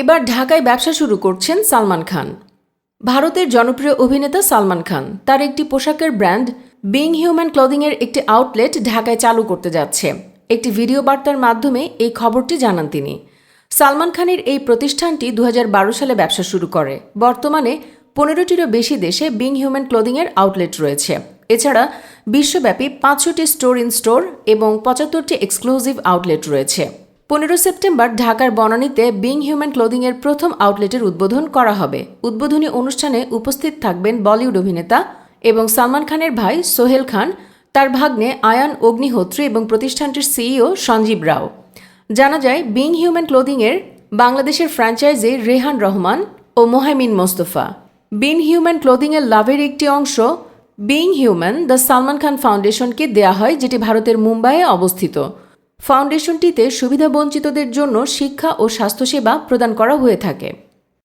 এবার ঢাকায় ব্যবসা শুরু করছেন সালমান খান। ভারতের জনপ্রিয় অভিনেতা সালমান খান। তার একটি পোশাকের ব্র্যান্ড বিং হিউম্যান ক্লোদিংয়ের একটি আউটলেট ঢাকায় চালু করতে যাচ্ছে। একটি ভিডিও বার্তার মাধ্যমে এই খবরটি জানান তিনি। সালমান খানের এই প্রতিষ্ঠানটি দু হাজার বারো সালে ব্যবসা শুরু করে। বর্তমানে পনেরোটিরও বেশি দেশে বিং হিউম্যান ক্লোদিংয়ের আউটলেট রয়েছে। এছাড়া বিশ্বব্যাপী পাঁচশোটি স্টোর ইন স্টোর এবং পঁচাত্তরটি এক্সক্লুসিভ আউটলেট রয়েছে। পনেরো সেপ্টেম্বর ঢাকার বনানীতে বিং হিউম্যান ক্লোদিংয়ের প্রথম আউটলেটের উদ্বোধন করা হবে। উদ্বোধনী অনুষ্ঠানে উপস্থিত থাকবেন বলিউড অভিনেতা এবং সালমান খানের ভাই সোহেল খান, তার ভাগ্নে আয়ান অগ্নিহোত্রী এবং প্রতিষ্ঠানটির সিইও সঞ্জীব রাও। জানা যায়, বিং হিউম্যান ক্লোদিংয়ের বাংলাদেশের ফ্র্যাঞ্চাইজি রেহান রহমান ও মোহাইমিন মোস্তফা। বিন হিউম্যান ক্লোদিংয়ের লাভের একটি অংশ being human the Salman Khan ফাউন্ডেশনকে দেয়া হয়, যেটি ভারতের মুম্বাইয়ে অবস্থিত। ফাউন্ডেশনটিতে সুবিধাবঞ্চিতদের জন্য শিক্ষা ও স্বাস্থ্যসেবা প্রদান করা হয়ে থাকে।